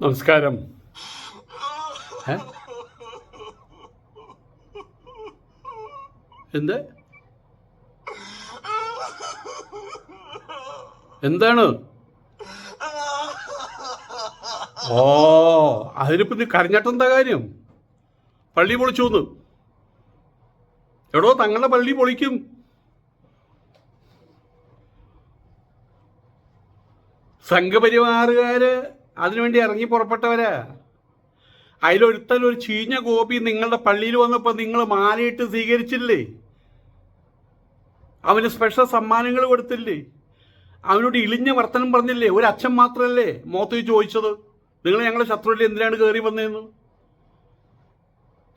നമസ്കാരം? എന്ത്? എന്താണ്? ഓ അതിനിപ്പോ നീ കരഞ്ഞിട്ടെന്താ കാര്യം? പള്ളി പൊളിച്ചു എന്ന് എടോ തങ്ങളുടെ പള്ളി പൊളിക്കും. സംഘപരിവാറുകാര് അതിനുവേണ്ടി ഇറങ്ങി പുറപ്പെട്ടവരാ. അതിലൊരുത്തൻ ഒരു ചീഞ്ഞ കോപ്പി നിങ്ങളുടെ പള്ളിയിൽ വന്നപ്പോൾ നിങ്ങൾ മാലയിട്ട് സ്വീകരിച്ചില്ലേ? അവന് സ്പെഷ്യൽ സമ്മാനങ്ങൾ കൊടുത്തില്ലേ? അവനോട് ഇളിഞ്ഞ വർത്തനം പറഞ്ഞില്ലേ? ഒരു അച്ഛൻ മാത്രമല്ലേ മോത്ത് ചോദിച്ചത്? നിങ്ങൾ ഞങ്ങളെ ശത്രുവിൽ എന്തിനാണ് കയറി വന്നതെന്ന്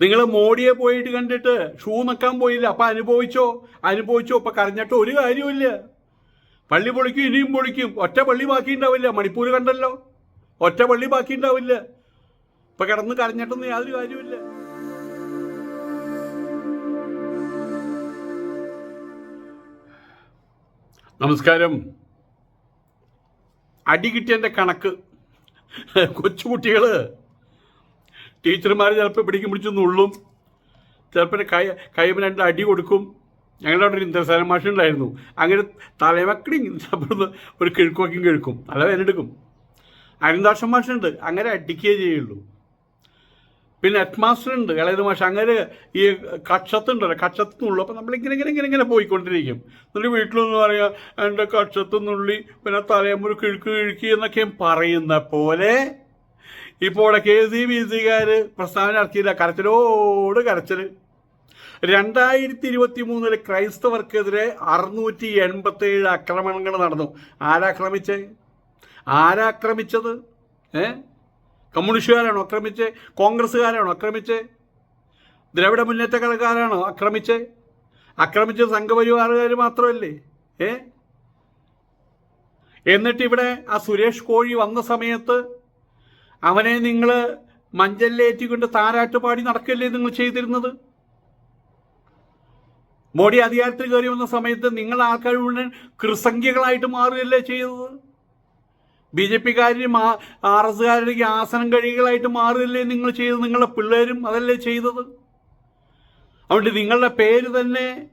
നിങ്ങൾ മോഡിയെ പോയിട്ട് കണ്ടിട്ട് ഷൂ നിൽക്കാൻ പോയില്ല. അപ്പം അനുഭവിച്ചോ? അനുഭവിച്ചോ? ഇപ്പം കരഞ്ഞിട്ടോ ഒരു കാര്യമില്ല പള്ളി പൊളിക്കും ഇനിയും പൊളിക്കും. ഒറ്റ പള്ളി ബാക്കി ഉണ്ടാവില്ല മണിപ്പൂർ കണ്ടല്ലോ. ഒറ്റ പള്ളി ബാക്കി ഉണ്ടാവില്ല ഇപ്പൊ കിടന്ന് കരഞ്ഞിട്ടൊന്നും യാതൊരു കാര്യമില്ല നമസ്കാരം. അടി കിട്ടിയതിന്റെ കണക്ക്. കൊച്ചുകുട്ടികൾ ടീച്ചർമാർ ചിലപ്പോൾ പിടിക്കും പിടിച്ച് നുള്ളും. ചിലപ്പോൾ കൈ കൈമ രണ്ട് അടി കൊടുക്കും. ഞങ്ങളുടെ അവിടെ ഒരു ഇന്ദ്രസേന മാഷുണ്ടായിരുന്നു അങ്ങനെ തലമക്കടി ഒരു കിഴുക്കൊക്കും കിഴക്കും. തല വേനെടുക്കും അരുന്താക്ഷൻ മാഷുണ്ട്. അങ്ങനെ അടിക്കുകയേ ചെയ്യുള്ളൂ. പിന്നെ ഹെഡ് ഉണ്ട് ഇളയത് മാഷ്. അങ്ങനെ ഈ കക്ഷത്തുണ്ടല്ലോ കക്ഷത്തുന്നുള്ളൂ അപ്പോൾ നമ്മളിങ്ങനെ ഇങ്ങനെ ഇങ്ങനെ ഇങ്ങനെ പോയിക്കൊണ്ടിരിക്കും. എന്നിട്ട് വീട്ടിലൊന്ന് പറയുക എന്റെ കക്ഷത്തുന്നുള്ളി പിന്നെ തലയമ്പൊരു കിഴുക്ക് കിഴുക്കി എന്നൊക്കെ പറയുന്ന പോലെ ഇപ്പോൾ കെ സി ബി സിക്കാർ പ്രസ്താവന നടത്തിയില്ല. കരച്ചിലോട് കരച്ചിൽ രണ്ടായിരത്തി ഇരുപത്തി മൂന്നിൽ ക്രൈസ്തവർക്കെതിരെ അറുന്നൂറ്റി എൺപത്തേഴ് ആക്രമണങ്ങൾ നടന്നു. ആരാക്രമിച്ചേ? ആരാക്രമിച്ചത്? ഏ? കമ്മ്യൂണിസ്റ്റുകാരാണോ ആക്രമിച്ചേ? കോൺഗ്രസ്സുകാരാണോ ആക്രമിച്ചേ? ദ്രവിഡ മുന്നേറ്റ ആക്രമിച്ചേ? ആക്രമിച്ച സംഘപരിവാറുകാർ മാത്രമല്ലേ? ഏ? എന്നിട്ട് ഇവിടെ ആ സുരേഷ് കോഴി വന്ന സമയത്ത് അവനെ നിങ്ങൾ മഞ്ചലിലേറ്റിക്കൊണ്ട് താരാട്ട് പാടി നടക്കല്ലേ നിങ്ങൾ ചെയ്തിരുന്നത്? മോഡി അധികാരത്തിൽ കയറി വന്ന സമയത്ത് നിങ്ങൾ ആൾക്കാർ മുഴുവൻ കൃസംഖ്യകളായിട്ട് മാറുകയല്ലേ ചെയ്തത്? ബി ജെ പിക്കാരും ആർ എസ്കാരുടെ ആസനം കഴികളായിട്ട് മാറില്ലേ നിങ്ങൾ ചെയ്തത്? നിങ്ങളുടെ പിള്ളേരും അതല്ലേ ചെയ്തത്? അതുകൊണ്ട് നിങ്ങളുടെ പേര് തന്നെ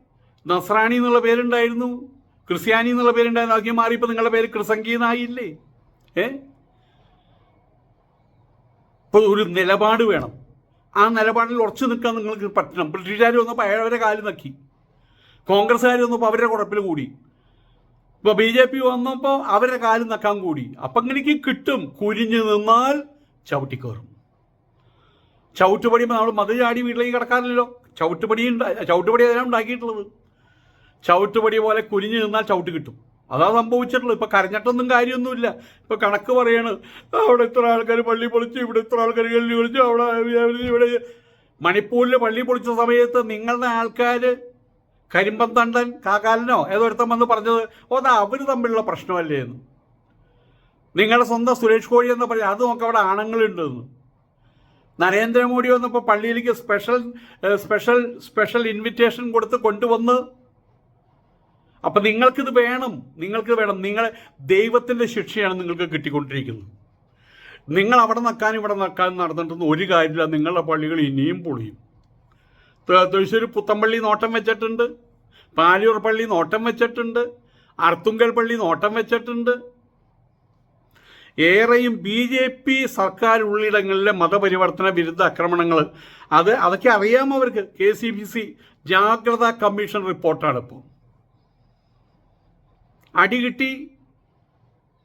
നസ്രാണി എന്നുള്ള പേരുണ്ടായിരുന്നു. ക്രിസ്ത്യാനി എന്നുള്ള പേരുണ്ടായിരുന്നു. അതൊക്കെ മാറിയപ്പോൾ നിങ്ങളുടെ പേര് ക്രിസംഗീനായില്ലേ ഏ? ഇപ്പോൾ ഒരു നിലപാട് വേണം. ആ നിലപാടിൽ ഉറച്ചു നിൽക്കാൻ നിങ്ങൾക്ക് പറ്റണം. ബ്രിട്ടീഷുകാർ വന്നപ്പോൾ അയാളവരെ കാൽ നക്കി. കോൺഗ്രസ്സുകാർ വന്നപ്പോൾ അവരുടെ കുഴപ്പിൽ കൂടി. ഇപ്പോൾ ബി ജെ പി വന്നപ്പോൾ അവരുടെ കാൽ നക്കാൻ കൂടി. അപ്പം ഇങ്ങനെക്ക് കിട്ടും. കുരിഞ്ഞു നിന്നാൽ ചവിട്ടിക്കയറും ചവിട്ടുപടി നമ്മൾ മത ചാടി വീട്ടിലേക്ക് കിടക്കാറില്ലല്ലോ. ചവിട്ടുപടി ചവിട്ടുപടി അതിനാണ് ഉണ്ടാക്കിയിട്ടുള്ളത്? ചവിട്ടുപടി പോലെ കുരിഞ്ഞു നിന്നാൽ ചവിട്ട് കിട്ടും. അതാ സംഭവിച്ചിട്ടുള്ളത്. ഇപ്പൊ കരഞ്ഞിട്ടൊന്നും കാര്യമൊന്നുമില്ല. ഇപ്പൊ കണക്ക് പറയാണ്. അവിടെ ഇത്ര ആൾക്കാർ പള്ളി പൊളിച്ചു ഇവിടെ ഇത്ര ആൾക്കാർ കല്ലി പൊളിച്ചു അവിടെ ഇവിടെ മണിപ്പൂരിൽ പള്ളി പൊളിച്ച സമയത്ത് നിങ്ങളുടെ ആൾക്കാർ കരിമ്പം തണ്ടൻ കാക്കാലനോ ഏതോ ഒരുത്തം വന്ന് പറഞ്ഞത് ഓ അതാ അവർ തമ്മിലുള്ള പ്രശ്നമല്ലേ എന്ന്. നിങ്ങളുടെ സ്വന്തം സുരേഷ് കോഴി എന്ന് പറഞ്ഞാൽ അത് നോക്കാം അവിടെ ആണുങ്ങളുണ്ടെന്ന് നരേന്ദ്രമോദി വന്നപ്പോൾ പള്ളിയിലേക്ക് സ്പെഷ്യൽ സ്പെഷ്യൽ സ്പെഷ്യൽ ഇൻവിറ്റേഷൻ കൊടുത്ത് കൊണ്ടുവന്ന്. അപ്പം നിങ്ങൾക്കിത് വേണം നിങ്ങൾക്ക് വേണം. നിങ്ങൾ ദൈവത്തിന്റെ ശിക്ഷയാണ് നിങ്ങൾക്ക് കിട്ടിക്കൊണ്ടിരിക്കുന്നത്. നിങ്ങൾ അവിടെ നിൽക്കാനും ഇവിടെ നിൽക്കാനും നടന്നിട്ടൊന്നും ഒരു കാര്യമില്ല. നിങ്ങളുടെ പള്ളികൾ ഇനിയും പൊളിയും. തൃശ്ശൂർ പുത്തമ്പള്ളി നോട്ടം വെച്ചിട്ടുണ്ട്. പാലൂർ പള്ളി നോട്ടം വെച്ചിട്ടുണ്ട്. അർത്തുങ്കൽ പള്ളി നോട്ടം വെച്ചിട്ടുണ്ട്. ഏറെയും ബി ജെ പി സർക്കാർ ഉള്ളിടങ്ങളിലെ മതപരിവർത്തന വിരുദ്ധ ആക്രമണങ്ങൾ അത് അതൊക്കെ അറിയാമോ അവർക്ക്? കെ സി ബി സി ജാഗ്രതാ കമ്മീഷൻ റിപ്പോർട്ടാണ് ഇപ്പോൾ അടികിട്ടി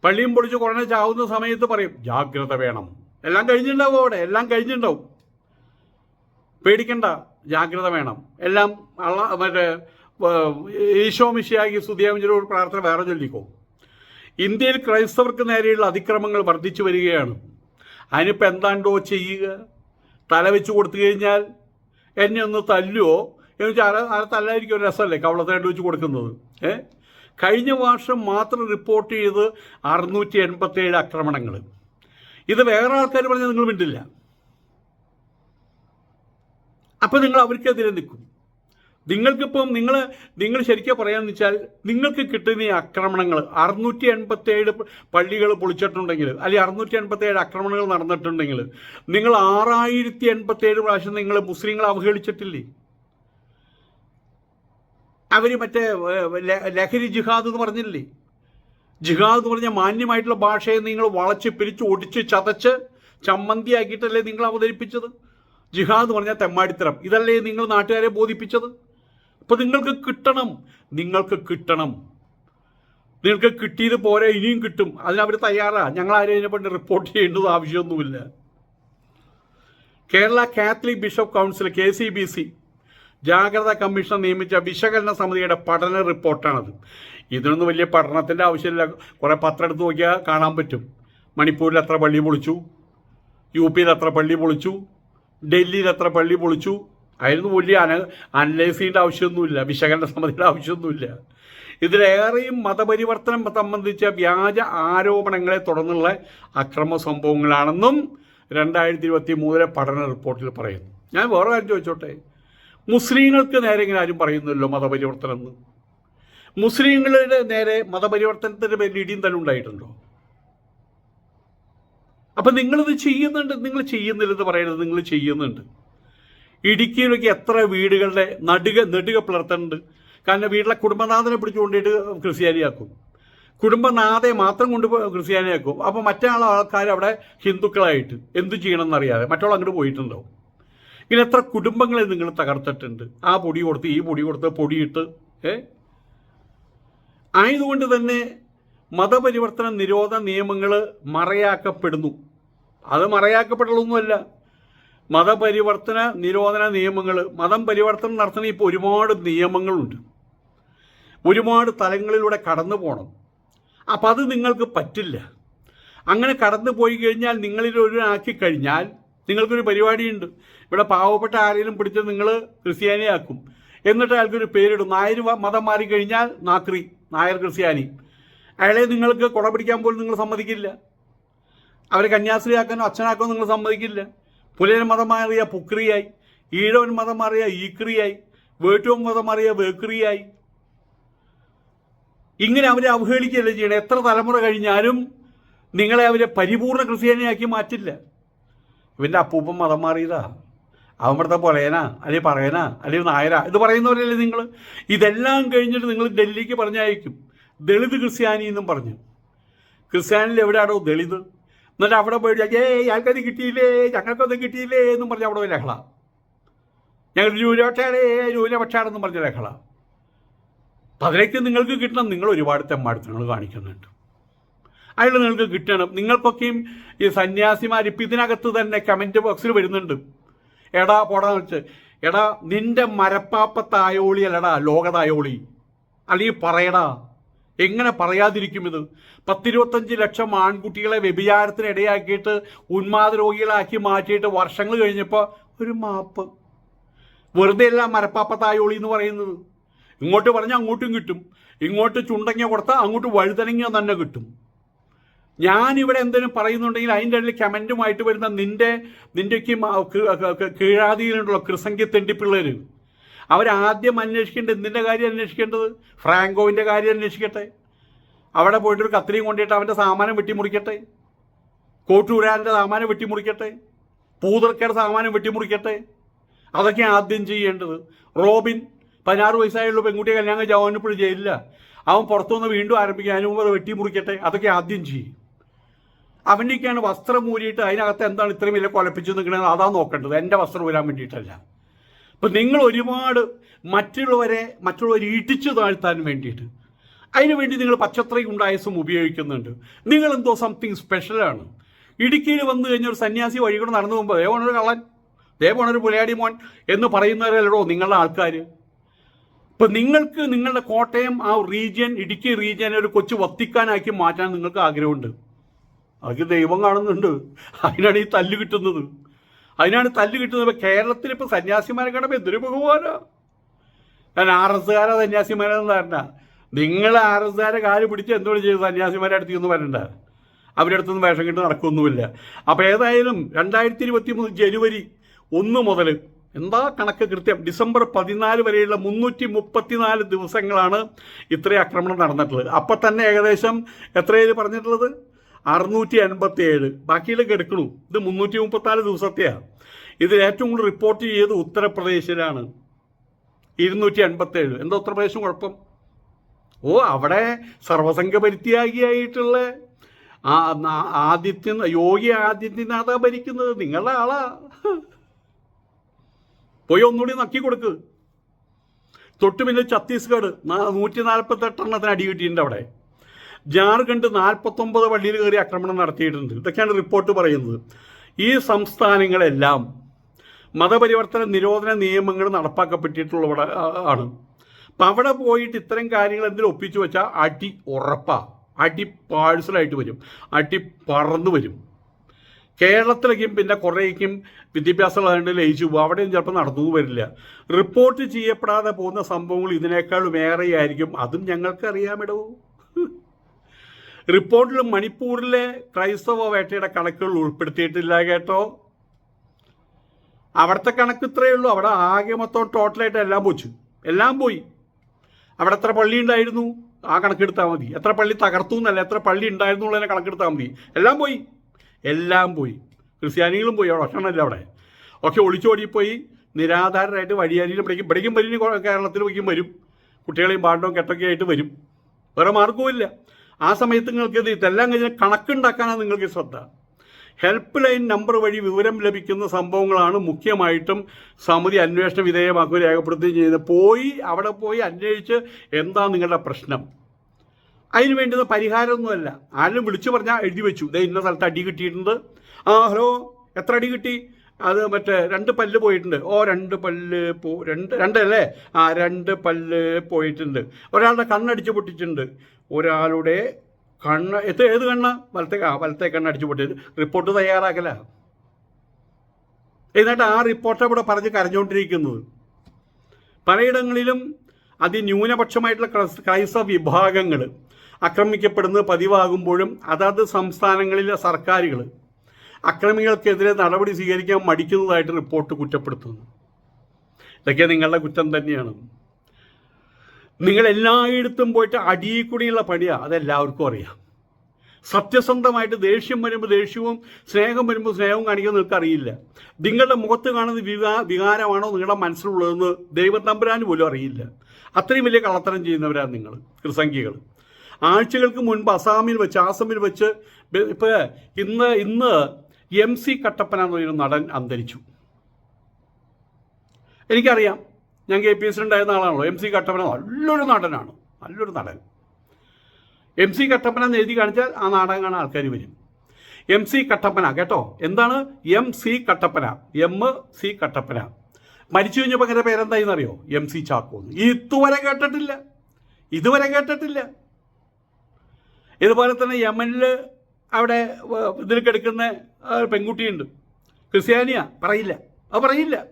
പള്ളിയും പൊളിച്ച് കുറഞ്ഞ ചാവുന്ന സമയത്ത് പറയും ജാഗ്രത വേണം. എല്ലാം കഴിഞ്ഞിട്ടുണ്ടാവും അവിടെ എല്ലാം കഴിഞ്ഞിട്ടുണ്ടാവും പേടിക്കണ്ട. ജാഗ്രത വേണം. എല്ലാം അള്ള മറ്റേ ഈശോ മിഷിയാക്കി സുതിയാമിഞ്ചൊരു പ്രാർത്ഥന വേറെ ചൊല്ലിക്കോ. ഇന്ത്യയിൽ ക്രൈസ്തവർക്ക് നേരെയുള്ള അതിക്രമങ്ങൾ വർദ്ധിച്ചു വരികയാണ്. അതിനിപ്പോൾ എന്താണ്ടോ ചെയ്യുക? തല വെച്ച് കൊടുത്തു കഴിഞ്ഞാൽ എന്നെ ഒന്ന് തല്ലുവോ? എന്ന് വെച്ചാൽ ആ തല്ലായിരിക്കും ഒരു രസമല്ലേ കവളത്തായിട്ട് വെച്ച് കൊടുക്കുന്നത്? ഏ? കഴിഞ്ഞ വർഷം മാത്രം റിപ്പോർട്ട് ചെയ്ത് അറുന്നൂറ്റി എൺപത്തേഴ് ആക്രമണങ്ങൾ ഇത് വേറെ ആൾക്കാർ പറഞ്ഞാൽ നിങ്ങൾ മിണ്ടില്ല. അപ്പോൾ നിങ്ങൾ അവർക്കെതിരെ നിൽക്കും. നിങ്ങൾക്കിപ്പം നിങ്ങൾ നിങ്ങൾ ശരിക്കും പറയാന്ന് വെച്ചാൽ നിങ്ങൾക്ക് കിട്ടുന്ന ഈ ആക്രമണങ്ങൾ അറുന്നൂറ്റി എൺപത്തേഴ് പള്ളികൾ പൊളിച്ചിട്ടുണ്ടെങ്കിൽ അല്ലെങ്കിൽ അറുന്നൂറ്റി എൺപത്തേഴ് ആക്രമണങ്ങൾ നടന്നിട്ടുണ്ടെങ്കിൽ നിങ്ങൾ ആറായിരത്തി എൺപത്തേഴ് പ്രാവശ്യം നിങ്ങൾ മുസ്ലിങ്ങളെ അവഹേളിച്ചിട്ടില്ലേ? അവർ മറ്റേ ലഹരി ജിഹാദ് എന്ന് പറഞ്ഞില്ലേ? ജിഹാദ് എന്ന് പറഞ്ഞ മാന്യമായിട്ടുള്ള ഭാഷയെ നിങ്ങൾ വളച്ച് പിരിച്ച് ഒടിച്ച് ചതച്ച് ചമ്മന്തിയാക്കിയിട്ടല്ലേ നിങ്ങൾ അവതരിപ്പിച്ചത്? ജിഹാദ് എന്ന് പറഞ്ഞാൽ തെമ്മാടിത്തരം. ഇതല്ലേ നിങ്ങൾ നാട്ടുകാരെ ബോധിപ്പിച്ചത്? അപ്പോൾ നിങ്ങൾക്ക് കിട്ടണം. നിങ്ങൾക്ക് കിട്ടണം. നിങ്ങൾക്ക് കിട്ടിയത് പോരെ ഇനിയും കിട്ടും. അതിനവർ തയ്യാറാണ് ഞങ്ങൾ ആരും അതിനെ പറ്റി റിപ്പോർട്ട് ചെയ്യേണ്ടത് ആവശ്യമൊന്നുമില്ല. Kerala catholic bishop council K C B C ജാഗ്രതാ കമ്മീഷൻ നിയമിച്ച വിശകലന സമിതിയുടെ പഠന റിപ്പോർട്ടാണത്. ഇതിനൊന്നും വലിയ പഠനത്തിന്റെ ആവശ്യമില്ല. കുറേ പത്രം എടുത്ത് നോക്കിയാൽ കാണാൻ പറ്റും. മണിപ്പൂരിൽ എത്ര പള്ളി പൊളിച്ചു. യു പിയിൽ എത്ര പള്ളി പൊളിച്ചു. ഡൽഹിയിൽ എത്ര പള്ളി പൊളിച്ചു. അതിനൊന്നും വലിയ അന അനലൈസ് ചെയ്യേണ്ട ആവശ്യമൊന്നുമില്ല. വിശകലന സമിതിയുടെ ആവശ്യമൊന്നുമില്ല. ഇതിലേറെയും മതപരിവർത്തനം സംബന്ധിച്ച വ്യാജ ആരോപണങ്ങളെ തുടർന്നുള്ള അക്രമ സംഭവങ്ങളാണെന്നും രണ്ടായിരത്തി ഇരുപത്തി മൂന്നിലെ പഠന റിപ്പോർട്ടിൽ പറയുന്നു. ഞാൻ വേറെ കാര്യം ചോദിച്ചോട്ടെ? മുസ്ലിങ്ങൾക്ക് നേരെ ഇങ്ങനെ ആരും പറയുന്നില്ലല്ലോ മതപരിവർത്തനം എന്ന്. മുസ്ലിങ്ങളുടെ നേരെ മതപരിവർത്തനത്തിന്റെ പേരിൽ ഇടിയും തന്നെ ഉണ്ടായിട്ടുണ്ടോ? അപ്പം നിങ്ങളിത് ചെയ്യുന്നുണ്ട് നിങ്ങൾ ചെയ്യുന്നില്ലെന്ന് പറയുന്നത് നിങ്ങൾ ചെയ്യുന്നുണ്ട്. ഇടുക്കിയിലൊക്കെ എത്ര വീടുകളുടെ നടുക നെടുക പിളർത്തുന്നുണ്ട്. കാരണം വീട്ടിലെ കുടുംബനാഥനെ പിടിച്ചു കൊണ്ടിട്ട് ക്രിസ്ത്യാനിയാക്കും. കുടുംബനാഥയെ മാത്രം കൊണ്ട് ക്രിസ്ത്യാനിയാക്കും. അപ്പോൾ മറ്റേ ആൾക്കാർ അവിടെ ഹിന്ദുക്കളായിട്ട് എന്തു ചെയ്യണമെന്ന് അറിയാതെ മറ്റുള്ള അങ്ങോട്ട് പോയിട്ടുണ്ടാവും. ഇങ്ങനെ എത്ര കുടുംബങ്ങളെ നിങ്ങൾ തകർത്തിട്ടുണ്ട്. ആ പൊടി കൊടുത്ത് ഈ പൊടി കൊടുത്ത് പൊടിയിട്ട് ഏ? ആയതുകൊണ്ട് തന്നെ മതപരിവർത്തന നിരോധ നിയമങ്ങൾ മറയാക്കപ്പെടുന്നു. അത് മറയാക്കപ്പെടലൊന്നുമല്ല മതപരിവർത്തന നിരോധന നിയമങ്ങൾ മതം പരിവർത്തനം നടത്തുന്ന ഇപ്പോൾ ഒരുപാട് നിയമങ്ങളുണ്ട്. ഒരുപാട് തലങ്ങളിലൂടെ കടന്നു പോകണം അപ്പം അത് നിങ്ങൾക്ക് പറ്റില്ല. അങ്ങനെ കടന്നു പോയി കഴിഞ്ഞാൽ നിങ്ങളിൽ ഒരാക്കി കഴിഞ്ഞാൽ നിങ്ങൾക്കൊരു പരിപാടിയുണ്ട്. ഇവിടെ പാവപ്പെട്ട ആരെങ്കിലും പിടിച്ച് നിങ്ങൾ ക്രിസ്ത്യാനിയാക്കും. എന്നിട്ട് അയാൾക്കൊരു പേരിടും. നായർ മതം മാറിക്കഴിഞ്ഞാൽ നാക്രി നായർ ക്രിസ്ത്യാനി. അയാളെ നിങ്ങൾക്ക് കുട പിടിക്കാൻ പോലും നിങ്ങൾ സമ്മതിക്കില്ല. അവരെ കന്യാസ്ത്രീയാക്കാനോ അച്ഛനാക്കാനോ നിങ്ങൾ സമ്മതിക്കില്ല. പുലയൻ മതം മാറിയ പുക്രിയായി ഈഴവൻ മതം മാറിയ ഈക്രിയായി വേട്ടുവൻ മതം മാറിയ വേക്രിയായി. ഇങ്ങനെ അവരെ അവഹേളിക്കുകയല്ലേ ചെയ്യണം? എത്ര തലമുറ കഴിഞ്ഞാലും നിങ്ങളെ അവരെ പരിപൂർണ ക്രിസ്ത്യാനിയാക്കി മാറ്റില്ല. ഇവന്റെ അപ്പൂപ്പൻ മതം മാറിയതാ. അവൻ ഇവിടുത്തെ പൊലയനാ അല്ലെങ്കിൽ പറയനാ അല്ലെങ്കിൽ നായരാ. ഇത് പറയുന്നവരല്ലേ നിങ്ങൾ? ഇതെല്ലാം കഴിഞ്ഞിട്ട് നിങ്ങൾ ഡൽഹിക്ക് പറഞ്ഞയക്കും. ദളിത് ക്രിസ്ത്യാനി എന്നും പറഞ്ഞു. ക്രിസ്ത്യാനിൽ എവിടെയാണോ ദളിത്? എന്നിട്ട് അവിടെ പോയിട്ട് ഏ ഞങ്ങൾക്കത് കിട്ടിയില്ലേ? ഞങ്ങൾക്കൊന്നും കിട്ടിയില്ലേ? എന്നും പറഞ്ഞ് അവിടെ ലഹള. ഞങ്ങൾ ന്യൂനപക്ഷാണേ ന്യൂനപക്ഷാണെന്നും പറഞ്ഞ ലഹള. അതിലേക്ക് നിങ്ങൾക്ക് കിട്ടണം നിങ്ങൾ ഒരുപാട് തെമ്മാടുത്തങ്ങൾ കാണിക്കുന്നുണ്ട്. അതിൽ നിങ്ങൾക്ക് കിട്ടണം. നിങ്ങൾക്കൊക്കെയും ഈ സന്യാസിമാർ ഇപ്പം ഇതിനകത്ത് തന്നെ കമന്റ് ബോക്സിൽ വരുന്നുണ്ട്. എടാ പോടാന്ന് വെച്ച് എടാ നിന്റെ മരപ്പാപ്പത്തായോളി അല്ലടാ ലോകതായോളി. അല്ലെങ്കിൽ പറയടാ എങ്ങനെ പറയാതിരിക്കും ഇത് പത്തിരുപത്തഞ്ച് ലക്ഷം ആൺകുട്ടികളെ വ്യഭിചാരത്തിന് ഇടയാക്കിയിട്ട് ഉന്മാദ രോഗികളാക്കി മാറ്റിയിട്ട് വർഷങ്ങൾ കഴിഞ്ഞപ്പോൾ ഒരു മാപ്പ്. വെറുതെ അല്ല മരപ്പാപ്പത്തായോളി എന്ന് പറയുന്നത്. ഇങ്ങോട്ട് പറഞ്ഞാൽ അങ്ങോട്ടും കിട്ടും. ഇങ്ങോട്ട് ചുണ്ടങ്ങ കൊടുത്താൽ അങ്ങോട്ട് വഴുതനങ്ങ തന്നെ കിട്ടും. ഞാനിവിടെ എന്തെങ്കിലും പറയുന്നുണ്ടെങ്കിൽ അതിന്റെ ഇടയിൽ കമന്റുമായിട്ട് വരുന്ന നിന്റെ നിന്റെക്ക് കീഴാതിയിലുണ്ടല്ലോ ക്രിസംഖ്യ തെണ്ടിപ്പിള്ളേർ അവരാദ്യം അന്വേഷിക്കേണ്ടത് എന്തിന്റെ കാര്യം അന്വേഷിക്കേണ്ടത്? ഫ്രാങ്കോവിന്റെ കാര്യം അന്വേഷിക്കട്ടെ. അവിടെ പോയിട്ട് ഒരു കത്തിരിയും കൊണ്ടിട്ട് അവന്റെ സാമാനം വെട്ടിമുറിക്കട്ടെ? കോട്ടൂരാന്റെ സാമാനം വെട്ടിമുറിക്കട്ടെ? പൂതർക്കയുടെ സാമാനം വെട്ടിമുറിക്കട്ടെ? അതൊക്കെ ആദ്യം ചെയ്യേണ്ടത് റോബിൻ പതിനാറ് വയസ്സായുള്ള പെൺകുട്ടിയെ കല്യാണം കഴിച്ച് ജയിലില്ല. അവൻ പുറത്തുനിന്ന് വീണ്ടും ആരംഭിക്കുക അതിന് മുമ്പ് അത് വെട്ടിമുറിക്കട്ടെ? അതൊക്കെ ആദ്യം ചെയ്യും. അവന്റെയൊക്കെയാണ് വസ്ത്രം ഊരിയിട്ട് അതിനകത്ത് എന്താണ് ഇത്രയും വലിയ കൊലപ്പിച്ചു നിൽക്കുന്നത്? അതാ നോക്കേണ്ടത്. എന്റെ വസ്ത്രം ഊരാൻ വേണ്ടിയിട്ടല്ല. അപ്പം നിങ്ങൾ ഒരുപാട് മറ്റുള്ളവരെ മറ്റുള്ളവരെ ഇടിച്ചു താഴ്ത്താൻ വേണ്ടിയിട്ട് അതിനു വേണ്ടി നിങ്ങൾ പച്ചത്രയും ഉണ്ടായസും ഉപയോഗിക്കുന്നുണ്ട്. നിങ്ങളെന്തോ സംതിങ് സ്പെഷ്യലാണ് ഇടുക്കിയിൽ വന്നു കഴിഞ്ഞ ഒരു സന്യാസി വഴി കൂടെ നടന്നു പോകുമ്പോൾ ദേവണൊരു കള്ളൻ ദേവണൊരു പുലയാടി മോൻ എന്ന് പറയുന്നവരല്ലോ നിങ്ങളുടെ ആൾക്കാർ ഇപ്പം നിങ്ങൾക്ക് നിങ്ങളുടെ കോട്ടയം ആ റീജിയൻ ഇടുക്കി റീജിയനെ ഒരു കൊച്ചു വത്തിക്കാനാക്കി മാറ്റാൻ നിങ്ങൾക്ക് ആഗ്രഹമുണ്ട്. അതൊക്കെ ദൈവം കാണുന്നുണ്ട്. അതിനാണ് ഈ തല്ല് കിട്ടുന്നത്. അതിനാണ് തല്ല് കിട്ടുന്നത്. ഇപ്പം കേരളത്തിൽ ഇപ്പം സന്യാസിമാരെ കണ്ടപ്പോൾ എന്തൊരു ബഹുമാനാ. ഞാൻ ആർ എസ്സുകാരോ സന്യാസിമാരെന്ന് പറഞ്ഞ. നിങ്ങൾ ആർ എസ് ആരെ കാൽ പിടിച്ച് എന്തോ ചെയ്ത് സന്യാസിമാരുടെ സന്യാസിമാരെ നിന്ന് വരണ്ട. അവരുടെ അടുത്തൊന്നും വേഷം കിട്ടി നടക്കൊന്നുമില്ല. അപ്പോൾ ഏതായാലും രണ്ടായിരത്തി ഇരുപത്തി മൂന്ന് ജനുവരി ഒന്ന് മുതൽ എന്താ കണക്ക് കൃത്യം? ഡിസംബർ പതിനാല് വരെയുള്ള മുന്നൂറ്റി മുപ്പത്തിനാല് ദിവസങ്ങളാണ് ഇത്രയും ആക്രമണം നടന്നിട്ടുള്ളത്. അപ്പം തന്നെ ഏകദേശം എത്രയാണ് പറഞ്ഞിട്ടുള്ളത്? അറുന്നൂറ്റി അൻപത്തി ഏഴ് ബാക്കിയിലൊക്കെ എടുക്കണു ഇത് മുന്നൂറ്റി മുപ്പത്തിനാല് ദിവസത്തെയാണ് ഇതിൽ ഏറ്റവും കൂടുതൽ റിപ്പോർട്ട് ചെയ്ത് ഉത്തർപ്രദേശിലാണ്. ഇരുന്നൂറ്റി അൻപത്തി ഏഴ് എന്താ ഉത്തർപ്രദേശും കുഴപ്പം? ഓ അവിടെ സർവസംഘപരിത്യാഗിയായിട്ടുള്ള ആ ആദിത്യ യോഗി ആദിത്യനാഥ ഭരിക്കുന്നത് നിങ്ങളുടെ ആളാ. പോയി ഒന്നുകൂടി നക്കി കൊടുക്ക്. തൊട്ടു പിന്നെ ഛത്തീസ്ഗഡ് നൂറ്റി നാൽപ്പത്തെട്ടെണ്ണത്തിന് അടി കിട്ടിയിട്ടുണ്ട് അവിടെ. ജാർഖണ്ഡ് നാൽപ്പത്തൊമ്പത് പള്ളിയിൽ കയറി ആക്രമണം നടത്തിയിട്ടുണ്ട്. ഇതൊക്കെയാണ് റിപ്പോർട്ട് പറയുന്നത്. ഈ സംസ്ഥാനങ്ങളെല്ലാം മതപരിവർത്തന നിരോധന നിയമങ്ങൾ നടപ്പാക്കപ്പെട്ടിട്ടുള്ള ആണ്. അപ്പം അവിടെ പോയിട്ട് ഇത്തരം കാര്യങ്ങൾ എന്തെങ്കിലും ഒപ്പിച്ചു വെച്ചാൽ അടി ഉറപ്പാ. അടി പാഴ്സലായിട്ട് വരും. അടി പറന്നു വരും. കേരളത്തിലേക്കും പിന്നെ കുറേക്കും വിദ്യാഭ്യാസമുള്ളതുകൊണ്ട് ലയിച്ചു പോകും അവിടെയും ചിലപ്പോൾ നടന്നു വരില്ല. റിപ്പോർട്ട് ചെയ്യപ്പെടാതെ പോകുന്ന സംഭവങ്ങൾ ഇതിനേക്കാളും ഏറെയായിരിക്കും. അതും ഞങ്ങൾക്ക് അറിയാമിടൂ. റിപ്പോർട്ടിൽ മണിപ്പൂരിലെ ക്രൈസ്തവ വേട്ടയുടെ കണക്കുകൾ ഉൾപ്പെടുത്തിയിട്ടില്ല കേട്ടോ. അവിടുത്തെ കണക്ക് ഇത്രയേ ഉള്ളൂ. അവിടെ ആകെ മൊത്തം ടോട്ടലായിട്ട് എല്ലാം പോച്ചു. എല്ലാം പോയി. അവിടെ എത്ര പള്ളി ഉണ്ടായിരുന്നു? ആ കണക്കെടുത്താൽ മതി. എത്ര പള്ളി തകർത്തു എന്നല്ല എത്ര പള്ളി ഉണ്ടായിരുന്നു എന്നുള്ളതിനെ കണക്കെടുത്താൽ മതി. എല്ലാം പോയി. എല്ലാം പോയി. ക്രിസ്ത്യാനികളും പോയി. അവിടെ ഭക്ഷണമല്ല അവിടെ. ഒക്കെ ഒളിച്ചോടിപ്പോയി നിരാധാരരായിട്ട് വഴിയാരിയിലും പിടിക്കും പിടിക്കും വലിയ കേരളത്തിൽ വയ്ക്കും വരും. കുട്ടികളെയും പാണ്ടവും കെട്ടൊക്കെ ആയിട്ട് വരും. വേറെ മാർഗവും ഇല്ല ആ സമയത്ത് നിങ്ങൾക്ക് ഇത് ഇതെല്ലാം കഴിഞ്ഞാൽ കണക്കുണ്ടാക്കാനാണ് നിങ്ങൾക്ക് ശ്രദ്ധ. ഹെൽപ്പ് ലൈൻ നമ്പർ വഴി വിവരം ലഭിക്കുന്ന സംഭവങ്ങളാണ് മുഖ്യമായിട്ടും സമിതി അന്വേഷണ വിധേയമാക്കുക രേഖപ്പെടുത്തുകയും ചെയ്യുന്നത് പോയി അവിടെ പോയി അന്വേഷിച്ച് എന്താ നിങ്ങളുടെ പ്രശ്നം? അതിന് വേണ്ടുന്ന പരിഹാരമൊന്നുമല്ല. ആരും വിളിച്ചു പറഞ്ഞാൽ എഴുതി വെച്ചു. ഇതേ ഇന്ന സ്ഥലത്ത് അടി കിട്ടിയിട്ടുണ്ട്. ആ ഹലോ എത്ര അടി കിട്ടി? അത് മറ്റേ രണ്ട് പല്ല് പോയിട്ടുണ്ട്. ഓ രണ്ട് പല്ല് പോ രണ്ട് രണ്ടല്ലേ? ആ രണ്ട് പല്ല് പോയിട്ടുണ്ട്. ഒരാളുടെ കണ്ണടിച്ച് പൊട്ടിച്ചിട്ടുണ്ട്. ഒരാളുടെ കണ്ണ് എത്ര ഏത് കണ്ണ്? വലത്തെ ആ വലത്തെ കണ്ണ് അടിച്ചു പൊട്ടിയത് റിപ്പോർട്ട് തയ്യാറാക്കല. എന്നിട്ട് ആ റിപ്പോർട്ട് ഇവിടെ പറഞ്ഞ് കരഞ്ഞുകൊണ്ടിരിക്കുന്നത് പലയിടങ്ങളിലും അതിന്യൂനപക്ഷമായിട്ടുള്ള ക്രൈസ്- ക്രൈസ്തവ വിഭാഗങ്ങൾ ആക്രമിക്കപ്പെടുന്നത് പതിവാകുമ്പോഴും അതാത് സംസ്ഥാനങ്ങളിലെ സർക്കാരുകൾ അക്രമികൾക്കെതിരെ നടപടി സ്വീകരിക്കാൻ മടിക്കുന്നതായിട്ട് റിപ്പോർട്ട് കുറ്റപ്പെടുത്തുന്നു. ഇതൊക്കെ നിങ്ങളുടെ കുറ്റം തന്നെയാണ്. നിങ്ങൾ എല്ലായിടത്തും പോയിട്ട് അടിയിൽ കൂടിയുള്ള പണിയാണ് അതെല്ലാവർക്കും അറിയാം. സത്യസന്ധമായിട്ട് ദേഷ്യം വരുമ്പോൾ ദേഷ്യവും സ്നേഹം വരുമ്പോൾ സ്നേഹവും കാണിക്കാൻ നിങ്ങൾക്ക് അറിയില്ല നിങ്ങളുടെ മുഖത്ത് കാണുന്ന വികാ വികാരമാണോ നിങ്ങളുടെ മനസ്സിലുള്ളതെന്ന് ദൈവം തമ്പുരാന് പോലും അറിയില്ല. അത്രയും വലിയ കള്ളത്തരം ചെയ്യുന്നവരാണ് നിങ്ങൾ കൃസംഖ്യകൾ ആഴ്ചകൾക്ക് മുൻപ് അസാമിൽ വെച്ച് ആസാമിൽ വെച്ച് ഇപ്പോൾ ഇന്ന് ഇന്ന് എം സി കട്ടപ്പന എന്നൊരു നടൻ അന്തരിച്ചു. എനിക്കറിയാം ഞാൻ കെ പി എസ് ഉണ്ടായിരുന്ന ആളാണല്ലോ. എം സി കട്ടപ്പന നല്ലൊരു നടനാണ്. നല്ലൊരു നടൻ. എം സി കട്ടപ്പന എഴുതി കാണിച്ചാൽ ആ നാടകം കാണാൻ ആൾക്കാർ വരും. എം സി കട്ടപ്പന കേട്ടോ? എന്താണ്? M C Kattappana. M C Kattappana. മരിച്ചു കഴിഞ്ഞപ്പോൾ എന്റെ പേരെന്തായിന്ന് അറിയോ എം സി ചാക്കോ. ഇതുവരെ കേട്ടിട്ടില്ല. ഇതുവരെ കേട്ടിട്ടില്ല. ഇതുപോലെ തന്നെ യമനിൽ അവിടെ ഇതിൽ കിടക്കുന്ന പെൺകുട്ടിയുണ്ട്. ക്രിസ്ത്യാനിയ. പറയില്ല. അത് പറയില്ല.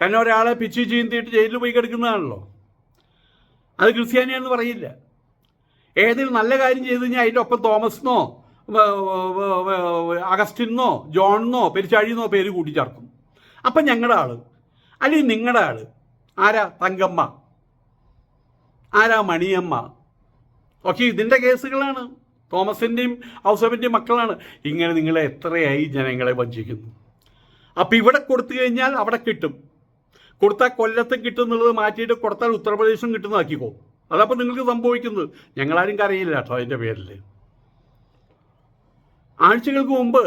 കാരണം ഒരാളെ പിച്ചു ചീന്തിയിട്ട് ജയിലിൽ പോയി കിടക്കുന്നതാണല്ലോ. അത് ക്രിസ്ത്യാനിയാണെന്ന് പറയില്ല. ഏതെങ്കിലും നല്ല കാര്യം ചെയ്ത് കഴിഞ്ഞാൽ അതിന്റെ ഒപ്പം തോമസ്നോ അഗസ്റ്റിനോ ജോണെന്നോ പെരിച്ചാഴിന്നോ പേര് കൂട്ടിച്ചേർക്കും അപ്പം ഞങ്ങളുടെ ആൾ അല്ലെങ്കിൽ നിങ്ങളുടെ ആൾ ആരാ? തങ്കമ്മ. ആരാ? മണിയമ്മ. ഒക്കെ ഇതിന്റെ കേസുകളാണ്. തോമസിന്റെയും ഔസഫിന്റെയും മക്കളാണ്. ഇങ്ങനെ നിങ്ങളെ എത്രയായി ജനങ്ങളെ വഞ്ചിക്കുന്നു. അപ്പം ഇവിടെ കൊടുത്തു കഴിഞ്ഞാൽ അവിടെ കിട്ടും. കൊടുത്താൽ കൊല്ലത്ത് കിട്ടുന്നുള്ളത് മാറ്റിയിട്ട് കൊടുത്താൽ ഉത്തർപ്രദേശും കിട്ടുന്നതാക്കിക്കോ. അതപ്പോൾ നിങ്ങൾക്ക് സംഭവിക്കുന്നത്? ഞങ്ങളാരും കരയില്ല കേട്ടോ അതിന്റെ പേരിൽ ആഴ്ചകൾക്ക് മുമ്പ്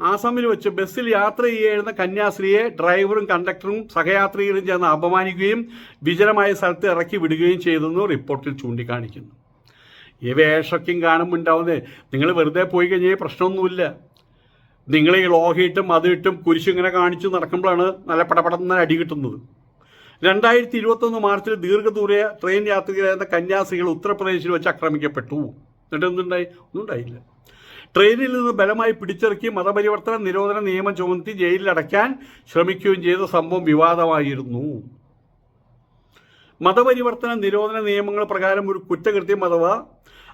ആസാമിൽ വെച്ച് ബസ്സിൽ യാത്ര ചെയ്യായിരുന്ന കന്യാസ്ത്രീയെ ഡ്രൈവറും കണ്ടക്ടറും സഹയാത്രികരും ചേർന്ന് അപമാനിക്കുകയും വിജനമായ സ്ഥലത്ത് ഇറക്കി വിടുകയും ചെയ്തെന്ന് റിപ്പോർട്ടിൽ ചൂണ്ടിക്കാണിക്കുന്നു. ഈ വേഷക്കും കാണുമ്പോൾ ഉണ്ടാവുന്നത് നിങ്ങൾ വെറുതെ പോയി കഴിഞ്ഞാൽ പ്രശ്നമൊന്നുമില്ല. നിങ്ങൾ ഈ ലോഹയിട്ടും അതിട്ടും കുരിശിങ്ങനെ കാണിച്ചു നടക്കുമ്പോഴാണ് നല്ല പടപടന്ന അടി കിട്ടുന്നത്. രണ്ടായിരത്തി ഇരുപത്തൊന്ന് മാർച്ചിൽ ദീർഘദൂര ട്രെയിൻ യാത്രികരായിരുന്ന കന്യാസികൾ ഉത്തർപ്രദേശിൽ വെച്ച് ആക്രമിക്കപ്പെട്ടു. എന്നിട്ട് എന്തുണ്ടായി? ഒന്നും ഉണ്ടായില്ല. ട്രെയിനിൽ നിന്ന് ബലമായി പിടിച്ചിറക്കി മതപരിവർത്തന നിരോധന നിയമം ചുമത്തി ജയിലിൽ അടയ്ക്കാൻ ശ്രമിക്കുകയും ചെയ്ത സംഭവം വിവാദമായിരുന്നു. മതപരിവർത്തന നിരോധന നിയമങ്ങൾ പ്രകാരം ഒരു കുറ്റകൃത്യം അഥവാ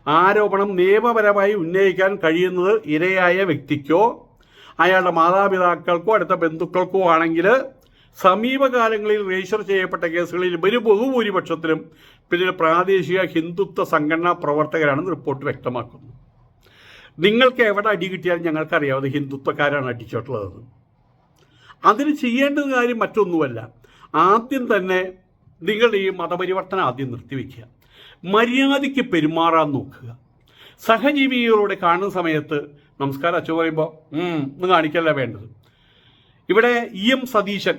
ആരോപണം നിയമപരമായി ഉന്നയിക്കാൻ കഴിയുന്നത് ഇരയായ വ്യക്തിക്കോ അയാളുടെ മാതാപിതാക്കൾക്കോ അടുത്ത ബന്ധുക്കൾക്കോ ആണെങ്കിൽ സമീപകാലങ്ങളിൽ രജിസ്റ്റർ ചെയ്യപ്പെട്ട കേസുകളിൽ ഒരു ബഹുഭൂരിപക്ഷത്തിലും പിന്നിൽ പ്രാദേശിക ഹിന്ദുത്വ സംഘടനാ പ്രവർത്തകരാണെന്ന് റിപ്പോർട്ട് വ്യക്തമാക്കുന്നു. നിങ്ങൾക്ക് എവിടെ അടി കിട്ടിയാലും ഞങ്ങൾക്കറിയാം അത് ഹിന്ദുത്വക്കാരാണ് അടിച്ചിട്ടുള്ളത്. അതിന് ചെയ്യേണ്ട കാര്യം മറ്റൊന്നുമല്ല. ആദ്യം തന്നെ നിങ്ങൾ ഈ മതപരിവർത്തനം ആദ്യം നിർത്തിവെക്കുക മര്യാദയ്ക്ക് പെരുമാറാൻ നോക്കുക. സഹജീവികളോട് കാണുന്ന സമയത്ത് നമസ്കാരം അച്ഛൻ പറയുമ്പോൾ ഒന്ന് കാണിക്കല്ല വേണ്ടത്? ഇവിടെ E M Satheesan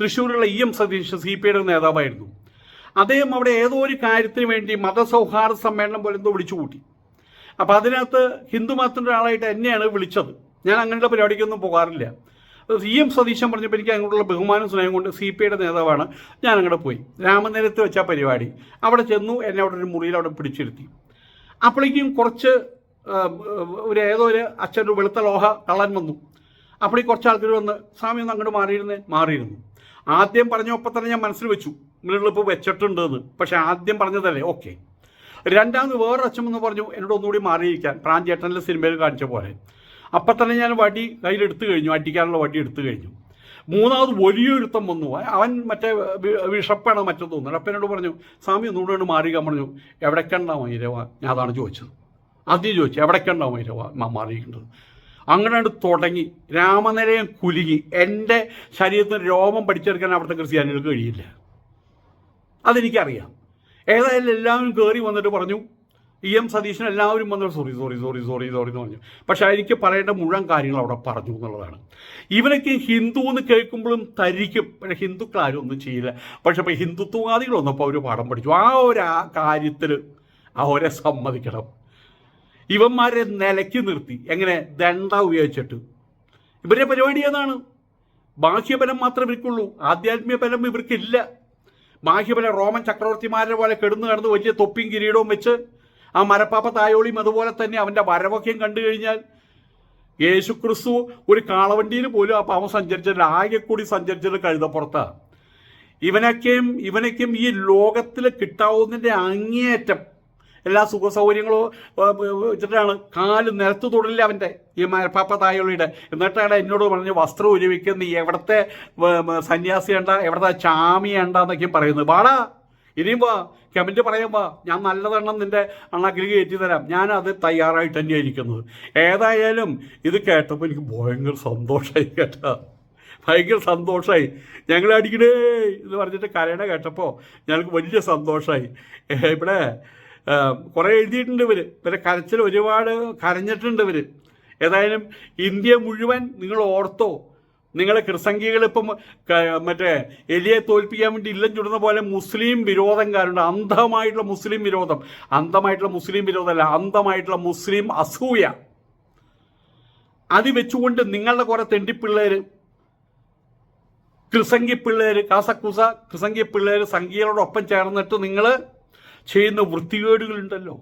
തൃശ്ശൂരിലുള്ള E M Satheesan C P ഐയുടെ നേതാവായിരുന്നു. അദ്ദേഹം അവിടെ ഏതോ ഒരു കാര്യത്തിന് വേണ്ടി മതസൗഹാർദ്ദ സമ്മേളനം പോലെ എന്തോ വിളിച്ചു കൂട്ടി. അപ്പോൾ അതിനകത്ത് ഹിന്ദു മതത്തിന്റെ ഒരാളായിട്ട് എന്നെയാണ് വിളിച്ചത്. ഞാൻ അങ്ങനെയുള്ള പരിപാടിക്കൊന്നും പോകാറില്ല. സി എം സതീശൻ പറഞ്ഞപ്പോൾ എനിക്ക് അങ്ങോട്ടുള്ള ബഹുമാനം സ്നേഹം കൊണ്ട് സി പി ഐയുടെ നേതാവാണ്. ഞാൻ അങ്ങോട്ട് പോയി. രാമനിരത്ത് വെച്ച പരിപാടി. അവിടെ ചെന്നു എന്നെ അവിടെ ഒരു മുറിയിൽ അവിടെ പിടിച്ചിരുത്തി. അപ്പോഴേക്കും കുറച്ച് ഒരു ഏതോ ഒരു അച്ഛന്റെ വെളുത്ത ലോഹ കള്ളൻ വന്നു. അപ്പോൾ ഈ കുറച്ച് ആൾക്കാർ വന്ന് സ്വാമി ഒന്ന് അങ്ങോട്ട് മാറിയിരുന്നേ. മാറിയിരുന്നു. ആദ്യം പറഞ്ഞപ്പോൾ തന്നെ ഞാൻ മനസ്സിൽ വെച്ചു. നിങ്ങളിപ്പോൾ വെച്ചിട്ടുണ്ടെന്ന്. പക്ഷെ ആദ്യം പറഞ്ഞതല്ലേ? ഓക്കെ. രണ്ടാമത് വേറൊരു അച്ഛൻ എന്ന് പറഞ്ഞു എന്നോട് ഒന്നുകൂടി മാറിയിരിക്കാൻ. പ്രാഞ്ചേട്ടനിലെ സിനിമയിൽ കാണിച്ച പോലെ. അപ്പം തന്നെ ഞാൻ വടി കയ്യിലെടുത്തു കഴിഞ്ഞു അടിക്കാനുള്ള വടി എടുത്തു കഴിഞ്ഞു. മൂന്നാമത് വലിയൊരുത്തം വന്നു. അവൻ മറ്റേ വിഷപ്പാണ് മറ്റോ തോന്നുന്നത് അപ്പം എന്നോട് പറഞ്ഞു സ്വാമി ഒന്നുകൂടെ കൊണ്ട് മാറിയിക്കാൻ പറഞ്ഞു എവിടേക്കുണ്ടാവും ഇരവാ ഞാൻ അതാണ് ചോദിച്ചത്. ആദ്യം ചോദിച്ചു എവിടേക്കുണ്ടാവും ഇരവ മാറിയിരിക്കുന്നത്? അങ്ങനെ തുടങ്ങി. രാമനിലയം കുലുങ്ങി. എന്റെ ശരീരത്തിന് രോമം പഠിച്ചെടുക്കാൻ അവിടുത്തെ ക്രിസ്ത്യാനികൾക്ക് കഴിയില്ല. അതെനിക്കറിയാം. ഏതായാലും എല്ലാവരും കയറി വന്നിട്ട് പറഞ്ഞു. ഇ. എം. സതീശൻ എല്ലാവരും വന്നിട്ട് sorry sorry sorry sorry sorry എന്ന് പറഞ്ഞു. പക്ഷേ എനിക്ക് പറയേണ്ട മുഴുവൻ കാര്യങ്ങൾ അവിടെ പറഞ്ഞു എന്നുള്ളതാണ്. ഇവനൊക്കെ ഹിന്ദു എന്ന് കേൾക്കുമ്പോഴും തരിക്കും. പക്ഷേ ഹിന്ദുക്കൾ ആരും ഒന്നും ചെയ്യില്ല. പക്ഷേ ഇപ്പോൾ ഹിന്ദുത്വവാദികൾ വന്നപ്പോൾ അവർ പാഠം പഠിച്ചു. ആ ഒരു കാര്യത്തിൽ അവരെ സമ്മതിക്കണം. ഇവന്മാരെ നിലയ്ക്ക് നിർത്തി. എങ്ങനെ? ദണ്ട ഉപയോഗിച്ചിട്ട്. ഇവരുടെ പരിപാടി ഏതാണ്? ബാഹ്യബലം മാത്രം ഇവർക്കുള്ളൂ. ആധ്യാത്മിക ബലം ഇവർക്കില്ല. ബാഹ്യബലം റോമൻ ചക്രവർത്തിമാരെ പോലെ കെടുന്ന് കിടന്ന് വലിയ തൊപ്പിയും കിരീടവും വെച്ച് ആ മരപ്പാപ്പ തായോളിയും അതുപോലെ തന്നെ അവന്റെ വരവൊക്കെയും കണ്ടു കഴിഞ്ഞാൽ യേശു ക്രിസ്തു ഒരു കാളവണ്ടിയിൽ പോലും ആ പാവം സഞ്ചരിച്ചത് ആകെ കൂടി സഞ്ചരിച്ചത് കഴുതപ്പുറത്താണ് ഇവനൊക്കെയും ഇവനൊക്കെയും ഈ ലോകത്തിൽ കിട്ടാവുന്നതിന്റെ അങ്ങേയറ്റം എല്ലാ സുഖ സൗകര്യങ്ങളും വെച്ചിട്ടാണ് കാൽ നിരത്ത് തൊടില്ല അവന്റെ ഈ മരപ്പാപ്പ തായോളിയുടെ എന്നിട്ടാണ് എന്നോട് പറഞ്ഞ് വസ്ത്രം ഉരുവിക്കുന്ന ഈ എവിടത്തെ സന്യാസി ഉണ്ട എവിടത്തെ ചാമി ഉണ്ടെന്നൊക്കെ പറയുന്നത്. വാടാ ഇനിയും വാ കമന്റ് പറയാൻ വാ. ഞാൻ നല്ലതെണ്ണം നിന്റെ അണ്ണാക്കിൽ കയറ്റി തരാം. ഞാനത് തയ്യാറായിട്ട് തന്നെയാണ് ഇരിക്കുന്നത് ഏതായാലും ഇത് കേട്ടപ്പോൾ എനിക്ക് ഭയങ്കര സന്തോഷമായി കേട്ടോ. ഭയങ്കര സന്തോഷമായി ഞങ്ങൾ അടിക്കണേ എന്ന് പറഞ്ഞിട്ട് കരയണ കേട്ടപ്പോൾ ഞങ്ങൾക്ക് വലിയ സന്തോഷമായി ഇവിടെ കുറേ എഴുതിയിട്ടുണ്ട് ഇവർ ഇവരെ കരച്ചിൽ ഒരുപാട് കരഞ്ഞിട്ടുണ്ട് ഇവർ ഏതായാലും ഇന്ത്യ മുഴുവൻ നിങ്ങൾ ഓർത്തോ. നിങ്ങളെ ക്രിസംഖികൾ ഇപ്പം മറ്റേ എലിയെ തോൽപ്പിക്കാൻ വേണ്ടി ഇല്ലം ചുടുന്ന പോലെ മുസ്ലിം വിരോധംകാരുണ്ട് അന്ധമായിട്ടുള്ള മുസ്ലിം വിരോധം. അന്ധമായിട്ടുള്ള മുസ്ലിം വിരോധമല്ല അന്ധമായിട്ടുള്ള മുസ്ലിം അസൂയ. അത് വെച്ചുകൊണ്ട് നിങ്ങളുടെ കുറെ തെണ്ടിപ്പിള്ളേർ ക്രിസംഗി പിള്ളേർ കാസക്കുസ ക്രിസംഗി പിള്ളേർ സംഖ്യകളോടൊപ്പം ചേർന്നിട്ട് നിങ്ങൾ ചെയ്യുന്ന വൃത്തികേടുകളുണ്ടല്ലോ.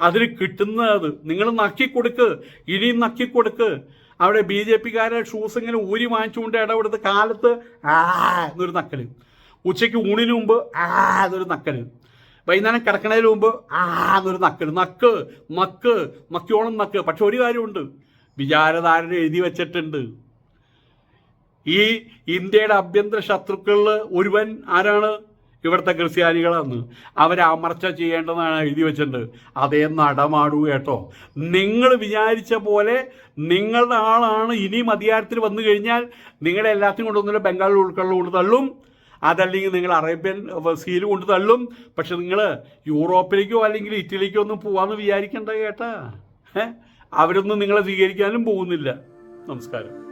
അതിന് കിട്ടുന്നത് നിങ്ങൾ നക്കിക്കൊടുക്ക് ഇനിയും നക്കിക്കൊടുക്ക്. അവിടെ ബി ജെ പിക്കാരെ ഷൂസ് ഇങ്ങനെ ഊരി വാങ്ങിച്ചുകൊണ്ട് ഇടപെടുത്ത് കാലത്ത് ആ എന്നൊരു നക്കൽ. ഉച്ചയ്ക്ക് ഊണിന് മുമ്പ് ആ എന്നൊരു നക്കൽ. വൈകുന്നേരം കിടക്കണതിന് മുമ്പ് ആ എന്നൊരു നക്കൽ. നക്ക് നക്ക് നക്കിയോളം നക്ക്. പക്ഷെ ഒരു കാര്യമുണ്ട്. വിചാരധാരണ എഴുതി വെച്ചിട്ടുണ്ട്. ഈ ഇന്ത്യയുടെ ആഭ്യന്തര ശത്രുക്കളിൽ ഒരുവൻ ആരാണ്? ഇവിടുത്തെ ക്രിസ്ത്യാനികളാണ് അവരെ അമർച്ച ചെയ്യേണ്ടതാണ് എഴുതി വെച്ചിട്ടുണ്ട്. അതേ നടമാടൂ കേട്ടോ. നിങ്ങൾ വിചാരിച്ച പോലെ നിങ്ങളുടെ ആളാണ് ഇനിയും അധികാരത്തിൽ വന്നു കഴിഞ്ഞാൽ നിങ്ങളെ എല്ലാത്തിനും കൊണ്ടൊന്നുമില്ല ബംഗാളിൽ ഉൾക്കള്ളിൽ കൊണ്ട് തള്ളും. അതല്ലെങ്കിൽ നിങ്ങൾ അറേബ്യൻ സീൽ കൊണ്ട് തള്ളും. പക്ഷെ നിങ്ങൾ യൂറോപ്പിലേക്കോ അല്ലെങ്കിൽ ഇറ്റലിക്കോ ഒന്നും പോവാന്ന് വിചാരിക്കേണ്ട കേട്ടാ? അവരൊന്നും നിങ്ങളെ സ്വീകരിക്കാനും പോകുന്നില്ല. നമസ്കാരം.